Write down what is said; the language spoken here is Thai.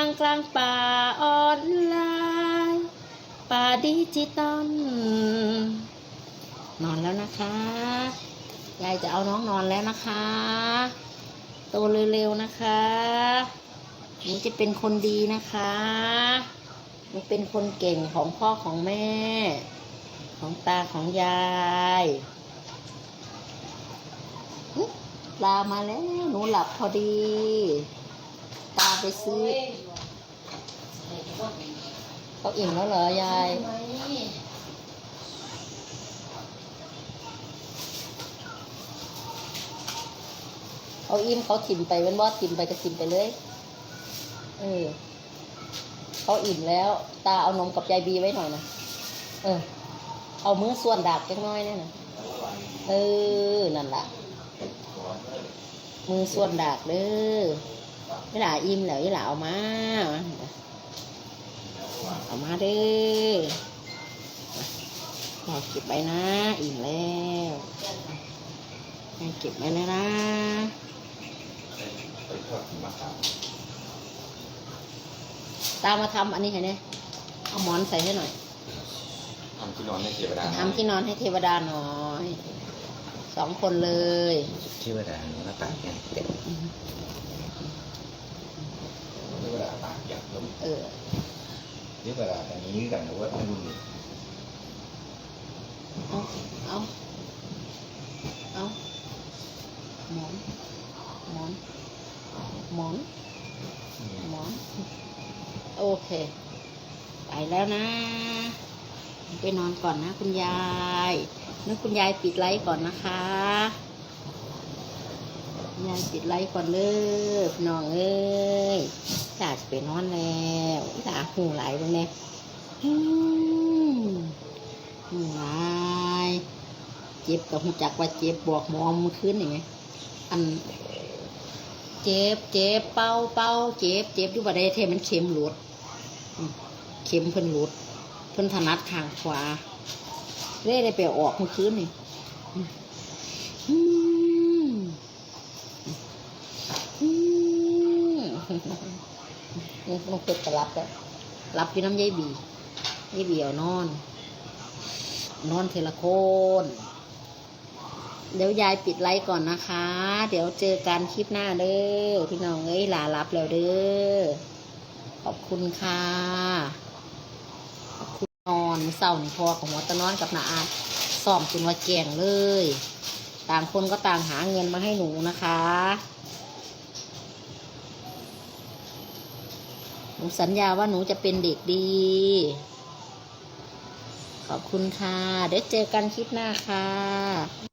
างกลางป่าออนไลน์ป่าดิจิตอลนอนแล้วนะคะ ยายจะเอาน้องนอนแล้วนะคะ โตเร็วๆนะคะหนูจะเป็นคนดีนะคะหนูเป็นคนเก่งของพ่อของแม่ ของตาของยายลามาแล้วหนูหลับพอดี ตาไปซื้อ เขาอิ่มแล้วเหรอยายเขาอิ่มเขาถิ่มไปเป็นว่าถิ่มไปก็ถิ่มไปเลยเออเขาอิ่มแล้ว ตาเอานมกับยายบีไว้หน่อยนะเออ เอามือส่วนดาบจักหน้อยเนี่ยนะเออนั่นละมือส่วนดาบเด้อยี่หล่าอิ่มแล้วยี่หล่าเอามา เอามาเด้ออยากเก็บไว้นะอิ่มแล้วอยากเก็บไว้เลยนะไปทอดมะขามตามมาทำอันนี้ให้เนี่ยเอาหมอนใส่ให้หน่อยทำที่นอนให้เทวดาทำที่นอนให้เทวดาหน่อยสองคนเลยเทวดาหน้าตางเนี่ยเต็ม කරාට නිල් ගන්නව අඳුන්නේ. ඔව් ඔව් ඔව් หมอนหมอนหมอนหมอนโอเค ไปแล้วนะ ไปนอนก่อนนะคุณยายนึกคุณยายปิดไลท์ก่อนนะคะยายปิดไลท์ก่อนเลยน้องเอ้ย อยากจะไปนอนแล้วอยากหูไหลตรงนี้หูไหลเจ็บกับหูจักว่าเจ็บบอกหมอมขึ้นอย่างไงอัน เจ็บเจ็บเป้าเป้าเจ็บเจ็บอยู่บ่ได้เทมันเข็มหลุดเข็มเพิ่นหลุด เพิ่นถนัดทางขวาเล่ได้ไปออกเมื่อคืนนี่อืมอืมอืม น้องเป็ดก็รับแล้วรับอยู่น้ำยายบียายบีเอานอน นอนเทละโคนเดี๋ยวยายปิดไลฟ์ก่อนนะคะ เดี๋ยวเจอกันคลิปหน้าเด้อพี่น้องเอ้ยลารับแล้วเด้อขอบคุณค่ะขอบคุณนอนเศร้านี่พอของหัวตะนอนกับนาอาซ่อมจนว่าแกงเลย ต่างคนก็ต่างหาเงินมาให้หนูนะคะ นูสัญญาว่าหนูจะเป็นเด็กดี ขอบคุณค่ะ เดี๋ยวเจอกันคลิปหน้าค่ะ